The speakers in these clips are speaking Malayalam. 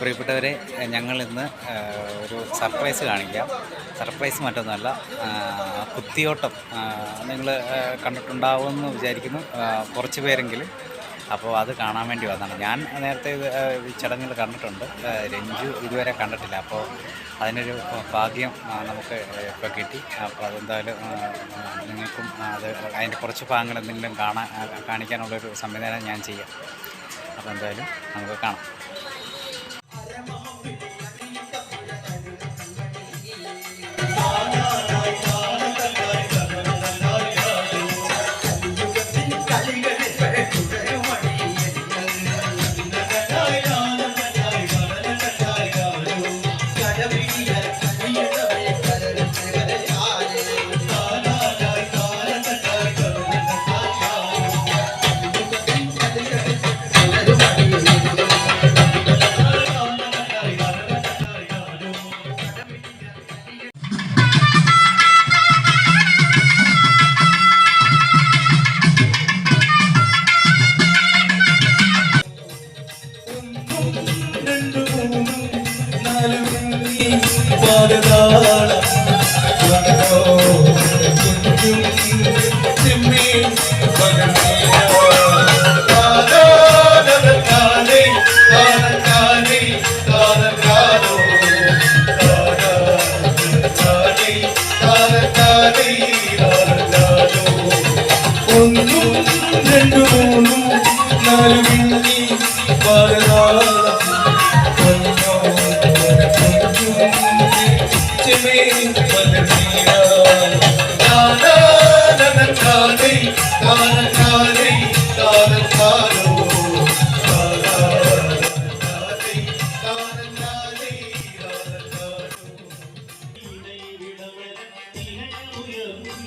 പ്രിയപ്പെട്ടവരെ ഞങ്ങൾ ഇന്ന് ഒരു സർപ്രൈസ് കാണിക്കാം. സർപ്രൈസ് മറ്റൊന്നുമല്ല കുത്തിയോട്ടം നിങ്ങൾ കണ്ടിട്ടുണ്ടാവുമെന്ന് വിചാരിക്കുന്നു കുറച്ച് പേരെങ്കിലും. അപ്പോൾ അത് കാണാൻ വേണ്ടി വന്നതാണ്. ഞാൻ നേരത്തെ ഇത് ചടങ്ങിൽ കണ്ടിട്ടുണ്ട് രഞ്ജു ഇതുവരെ കണ്ടിട്ടില്ല. അപ്പോൾ അതിനൊരു ഭാഗ്യം നമുക്ക് ഇപ്പോൾ കിട്ടി. അപ്പോൾ അതെന്തായാലും നിങ്ങൾക്കും അത് അതിന്റെ കുറച്ച് ഭാഗങ്ങൾ എന്തെങ്കിലും കാണാൻ കാണിക്കാനുള്ളൊരു സംവിധാനം ഞാൻ ചെയ്യാം. അപ്പോൾ എന്തായാലും നമുക്ക് കാണാം. ഒന്നും രണ്ടു മൂന്നും നാലു മിന്നി പാലതാളം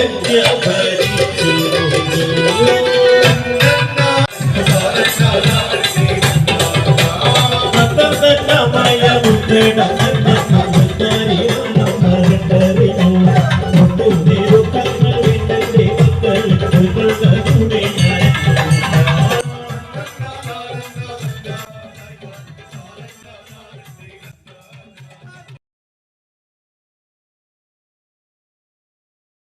भट्ट भर